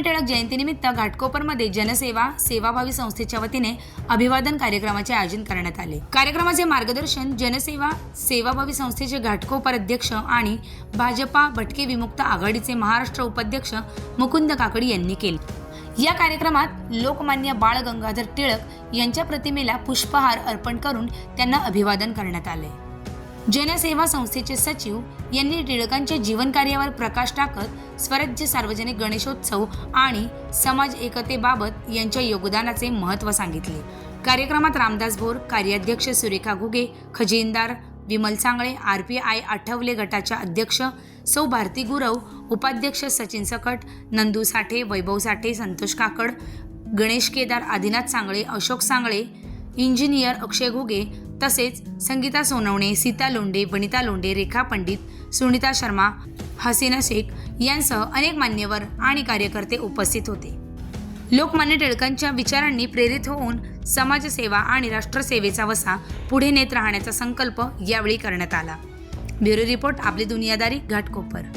टिळक जयंतीनिमित्त घाटकोपरमध्ये जनसेवा सेवाभावी संस्थेच्या वतीने अभिवादन कार्यक्रमाचे आयोजन करण्यात आले. कार्यक्रमाचे मार्गदर्शन जनसेवा सेवाभावी संस्थेचे घाटकोपर अध्यक्ष आणि भाजपा भटके विमुक्त आघाडीचे महाराष्ट्र उपाध्यक्ष मुकुंद काकडी यांनी केले. या कार्यक्रमात लोकमान्य बाळ गंगाधर टिळक यांच्या प्रतिमेला पुष्पहार अर्पण करून त्यांना अभिवादन करण्यात आले. जनसेवा संस्थेचे सचिव यांनी टिळकांच्या जीवनकार्यावर प्रकाश टाकत स्वराज्य सार्वजनिक गणेशोत्सव आणि समाज एकतेबाबत यांच्या योगदानाचे महत्त्व सांगितले. कार्यक्रमात रामदास भोर कार्याध्यक्ष Surekha Ghuge खजिनदार Vimal Sangle R P I Athawale गटाच्या अध्यक्ष सौ भारती गुरव उपाध्यक्ष सचिन सकट नंदू साठे वैभव साठे संतोष काकड गणेश केदार आदिनाथ सांगळे अशोक सांगळे इंजिनियर अक्षय घुगे तसेच संगीता सोनवणे सीता लोंडे वनिता लोंडे रेखा पंडित सुनीता शर्मा हसीना शेख यांसह अनेक मान्यवर आणि कार्यकर्ते उपस्थित होते. लोकमान्य टिळकांच्या विचारांनी प्रेरित होऊन समाजसेवा आणि राष्ट्रसेवेचा वसा पुढे नेत राहण्याचा संकल्प यावेळी करण्यात आला. ब्युरो रिपोर्ट आपली दुनियादारी घाटकोपर.